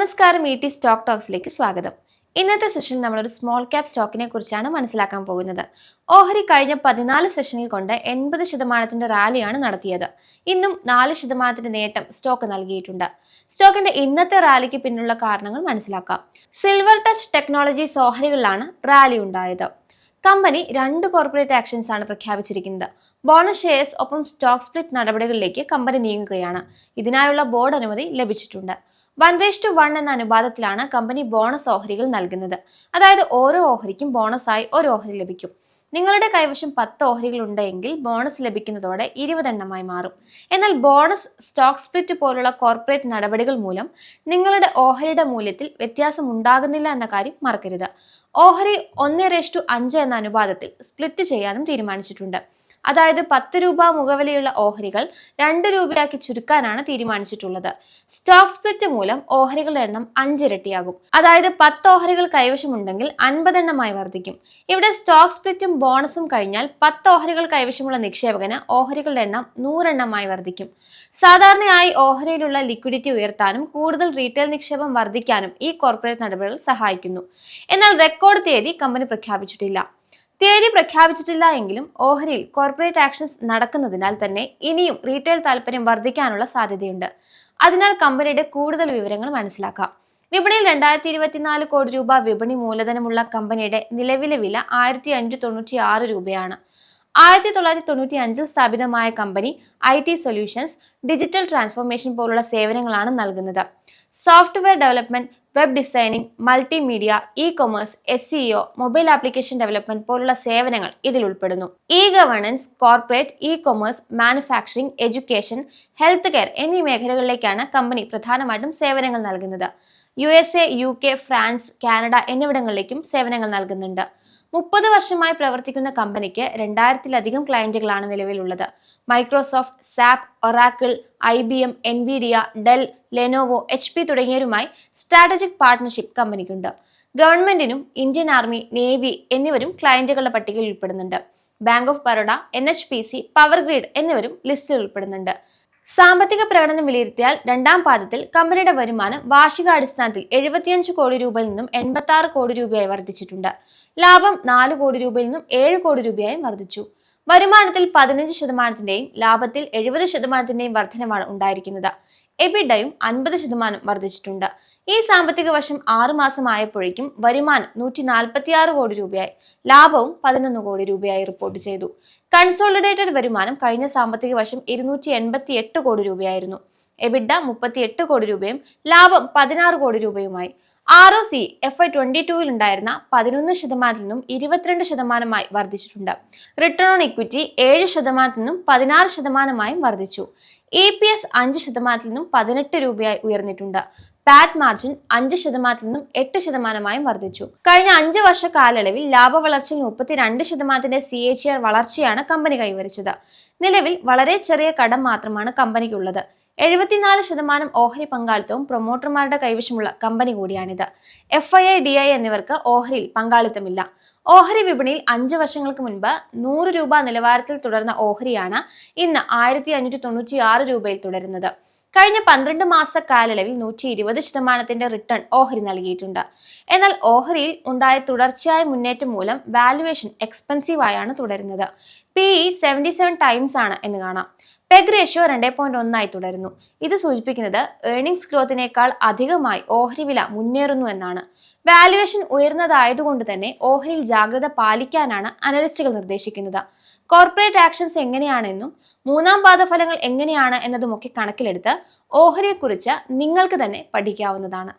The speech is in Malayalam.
നമസ്കാരം ഇ ടി സ്റ്റോക്ക് ടോക്സിലേക്ക് സ്വാഗതം. ഇന്നത്തെ സെഷനിൽ നമ്മളൊരു സ്മോൾ ക്യാപ് സ്റ്റോക്കിനെ കുറിച്ചാണ് മനസ്സിലാക്കാൻ പോകുന്നത്. ഓഹരി കഴിഞ്ഞ പതിനാല് സെഷനിൽ കൊണ്ട് എൺപത് ശതമാനത്തിന്റെ റാലിയാണ് നടത്തിയത്. ഇന്നും നാല് ശതമാനത്തിന്റെ നേട്ടം സ്റ്റോക്ക് നൽകിയിട്ടുണ്ട്. സ്റ്റോക്കിന്റെ ഇന്നത്തെ റാലിക്ക് പിന്നിലുള്ള കാരണങ്ങൾ മനസ്സിലാക്കാം. സിൽവർ ടച്ച് ടെക്നോളജീസ് ഓഹരികളിലാണ് റാലി ഉണ്ടായത്. കമ്പനി രണ്ട് കോർപ്പറേറ്റ് ആക്ഷൻസ് ആണ് പ്രഖ്യാപിച്ചിരിക്കുന്നത്. ബോണസ് ഷെയർസ് ഒപ്പം സ്റ്റോക്ക് സ്പ്ലിറ്റ് നടപടികളിലേക്ക് കമ്പനി നീങ്ങുകയാണ്. ഇതിനായുള്ള ബോർഡ് അനുമതി ലഭിച്ചിട്ടുണ്ട്. വൺ റേസ് ടു വൺ എന്ന അനുപാതത്തിലാണ് കമ്പനി ബോണസ് ഓഹരികൾ നൽകുന്നത്. അതായത് ഓരോ ഓഹരിക്കും ബോണസായി ഒരു ഓഹരി ലഭിക്കും. നിങ്ങളുടെ കൈവശം പത്ത് ഓഹരികൾ ഉണ്ടെങ്കിൽ ബോണസ് ലഭിക്കുന്നതോടെ ഇരുപതെണ്ണമായി മാറും. എന്നാൽ ബോണസ് സ്റ്റോക്ക് സ്പ്ലിറ്റ് പോലുള്ള കോർപ്പറേറ്റ് നടപടികൾ മൂലം നിങ്ങളുടെ ഓഹരിയുടെ മൂല്യത്തിൽ വ്യത്യാസം ഉണ്ടാകുന്നില്ല എന്ന കാര്യം മറക്കരുത്. ഓഹരി ഒന്ന് റേഷ് അഞ്ച് എന്ന അനുപാതത്തിൽ സ്പ്ലിറ്റ് ചെയ്യാനും തീരുമാനിച്ചിട്ടുണ്ട്. അതായത് പത്ത് രൂപ മുഖവിലയുള്ള ഓഹരികൾ രണ്ട് രൂപയാക്കി ചുരുക്കാനാണ് തീരുമാനിച്ചിട്ടുള്ളത്. സ്റ്റോക്ക് സ്പ്ലിറ്റ് മൂലം ഓഹരികളുടെ എണ്ണം അഞ്ചിരട്ടിയാകും. അതായത് പത്ത് ഓഹരികൾ കൈവശമുണ്ടെങ്കിൽ അൻപതെണ്ണമായി വർദ്ധിക്കും. ഇവിടെ സ്റ്റോക്ക് സ്പ്ലിറ്റും ബോണസും കഴിഞ്ഞാൽ പത്ത് ഓഹരികൾ കൈവശമുള്ള നിക്ഷേപകന് ഓഹരികളുടെ എണ്ണം നൂറെണ്ണമായി വർദ്ധിക്കും. സാധാരണയായി ഓഹരിയിലുള്ള ലിക്വിഡിറ്റി ഉയർത്താനും കൂടുതൽ റീറ്റെയിൽ നിക്ഷേപം വർദ്ധിക്കാനും ഈ കോർപ്പറേറ്റ് നടപടികൾ സഹായിക്കുന്നു. എന്നാൽ റെക്കോർഡ് തീയതി കമ്പനി പ്രഖ്യാപിച്ചിട്ടില്ല. തീയതി പ്രഖ്യാപിച്ചിട്ടില്ല എങ്കിലും ഓഹരിയിൽ കോർപ്പറേറ്റ് ആക്ഷൻസ് നടക്കുന്നതിനാൽ തന്നെ ഇനിയും റീറ്റെയിൽ താല്പര്യം വർദ്ധിക്കാനുള്ള സാധ്യതയുണ്ട്. അതിനാൽ കമ്പനിയുടെ കൂടുതൽ വിവരങ്ങൾ മനസ്സിലാക്കാം. വിപണിയിൽ രണ്ടായിരത്തി ഇരുപത്തിനാല് കോടി രൂപ വിപണി മൂലധനമുള്ള കമ്പനിയുടെ നിലവിലെ വില ആയിരത്തി അഞ്ഞൂറ്റി തൊണ്ണൂറ്റി ആറ് രൂപയാണ്. ആയിരത്തി തൊള്ളായിരത്തി തൊണ്ണൂറ്റി അഞ്ചിൽ സ്ഥാപിതമായ company I T solutions digital transformation പോലുള്ള സേവനങ്ങളാണ് നൽകുന്നത്. Software development web designing multimedia e commerce S EO mobile application development പോലുള്ള സേവനങ്ങൾ ഇതിൽ ഉൾപ്പെടുന്നു. E governance corporate e commerce manufacturing education health care എന്നീ മേഖലകളിലേക്കാണ് കമ്പനി പ്രധാനമായിട്ടും സേവനങ്ങൾ നൽകുന്നത്. U S A U K France Canada എന്നിവിടങ്ങളിലേക്കും സേവനങ്ങൾ നൽകുന്നുണ്ട്. മുപ്പത് വർഷമായി പ്രവർത്തിക്കുന്ന കമ്പനിക്ക് രണ്ടായിരത്തിലധികം ക്ലയന്റുകളാണ് നിലവിലുള്ളത്. Microsoft SAP Oracle I B M Nvidia Dell Lenovo H P തുടങ്ങിയവരുമായി സ്ട്രാറ്റജിക് പാർട്ട്ണർഷിപ്പ് കമ്പനിക്കുണ്ട്. ഗവൺമെന്റിനും ഇന്ത്യൻ ആർമി നേവി എന്നിവരും ക്ലയന്റുകളുടെ പട്ടികയിൽ ഉൾപ്പെടുന്നുണ്ട്. Bank of Baroda N H P C power grid എന്നിവരും ലിസ്റ്റിൽ ഉൾപ്പെടുന്നുണ്ട്. സാമ്പത്തിക പ്രകടനം വിലയിരുത്തിയാൽ രണ്ടാം പാദത്തിൽ കമ്പനിയുടെ വരുമാനം വാർഷികാടിസ്ഥാനത്തിൽ എഴുപത്തിയഞ്ച് കോടി രൂപയിൽ നിന്നും എൺപത്തി ആറ് കോടി രൂപയായി വർദ്ധിച്ചിട്ടുണ്ട്. ലാഭം നാല് കോടി രൂപയിൽ നിന്നും ഏഴ് കോടി രൂപയായും വർദ്ധിച്ചു. വരുമാനത്തിൽ പതിനഞ്ച് ശതമാനത്തിന്റെയും ലാഭത്തിൽ എഴുപത് ശതമാനത്തിന്റെയും വർധനമാണ് ഉണ്ടായിരിക്കുന്നത്. എബിഡയും അൻപത് ശതമാനം വർദ്ധിച്ചിട്ടുണ്ട്. ഈ സാമ്പത്തിക വർഷം ആറു മാസം ആയപ്പോഴേക്കും വരുമാനം നൂറ്റി നാൽപ്പത്തി ആറ് കോടി രൂപയായി. ലാഭവും പതിനൊന്ന് കോടി രൂപയായി റിപ്പോർട്ട് ചെയ്തു. കൺസോളിഡേറ്റഡ് വരുമാനം കഴിഞ്ഞ സാമ്പത്തിക വർഷം ഇരുന്നൂറ്റി എൺപത്തി എട്ട് കോടി രൂപയായിരുന്നു. എബിഡ മുപ്പത്തി എട്ട് കോടി രൂപയും ലാഭം പതിനാറ് കോടി രൂപയുമായി. R O C F I twenty ടൂവിൽ ഉണ്ടായിരുന്ന പതിനൊന്ന് ശതമാനത്തിൽ നിന്നും ഇരുപത്തിരണ്ട് ശതമാനമായി വർദ്ധിച്ചിട്ടുണ്ട്. റിട്ടേൺ ഓൺ ഇക്വിറ്റി ഏഴ് ശതമാനത്തിൽ നിന്നും പതിനാറ് ശതമാനമായും വർദ്ധിച്ചു. ഇ പി എസ് അഞ്ച് ശതമാനത്തിൽ നിന്നും പതിനെട്ട് രൂപയായി ഉയർന്നിട്ടുണ്ട്. പാറ്റ് മാർജിൻ അഞ്ച് ശതമാനത്തിൽ നിന്നും എട്ട് ശതമാനമായും വർദ്ധിച്ചു. കഴിഞ്ഞ അഞ്ച് വർഷ കാലയളവിൽ ലാഭവളർച്ചയിൽ മുപ്പത്തിരണ്ട് ശതമാനത്തിന്റെ സി എച്ച് ആർ വളർച്ചയാണ് കമ്പനി കൈവരിച്ചത്. നിലവിൽ വളരെ ചെറിയ കടം മാത്രമാണ് കമ്പനിക്കുള്ളത്. എഴുപത്തിനാല് ശതമാനം ഓഹരി പങ്കാളിത്തവും പ്രൊമോട്ടർമാരുടെ കൈവശമുള്ള കമ്പനി കൂടിയാണിത്. F I I D I എന്നിവർക്ക് ഓഹരിയിൽ പങ്കാളിത്തമില്ല. ഓഹരി വിപണിയിൽ അഞ്ച് വർഷങ്ങൾക്ക് മുൻപ് നൂറ് രൂപ നിലവാരത്തിൽ തുടർന്ന ഓഹരിയാണ് ഇന്ന് ആയിരത്തി അഞ്ഞൂറ്റി തൊണ്ണൂറ്റി ആറ് രൂപയിൽ തുടരുന്നത്. കഴിഞ്ഞ പന്ത്രണ്ട് മാസ കാലയളവിൽ നൂറ്റി ഇരുപത് ശതമാനത്തിന്റെ റിട്ടേൺ ഓഹരി നൽകിയിട്ടുണ്ട്. എന്നാൽ ഓഹരിയിൽ ഉണ്ടായ തുടർച്ചയായ മുന്നേറ്റം മൂലം വാലുവേഷൻ എക്സ്പെൻസീവ് ആയാണ് തുടരുന്നത്. P E seventy seven times ആണ് എന്ന് കാണാം. പെഗ് റേഷ്യോ രണ്ടേ പോയിന്റ് ഒന്നായി തുടരുന്നു. ഇത് സൂചിപ്പിക്കുന്നത് ഏർണിംഗ്സ് ഗ്രോത്തിനേക്കാൾ അധികമായി ഓഹരി വില മുന്നേറുന്നു എന്നാണ്. വാലുവേഷൻ ഉയർന്നതായതുകൊണ്ട് തന്നെ ഓഹരിയിൽ ജാഗ്രത പാലിക്കാനാണ് അനലിസ്റ്റുകൾ നിർദ്ദേശിക്കുന്നത്. കോർപ്പറേറ്റ് ആക്ഷൻസ് എങ്ങനെയാണെന്നും മൂന്നാം പാദ ഫലങ്ങൾ എങ്ങനെയാണ് എന്നതുമൊക്കെ കണക്കിലെടുത്ത് ഓഹരിയെക്കുറിച്ച് നിങ്ങൾക്ക് തന്നെ പഠിക്കാവുന്നതാണ്.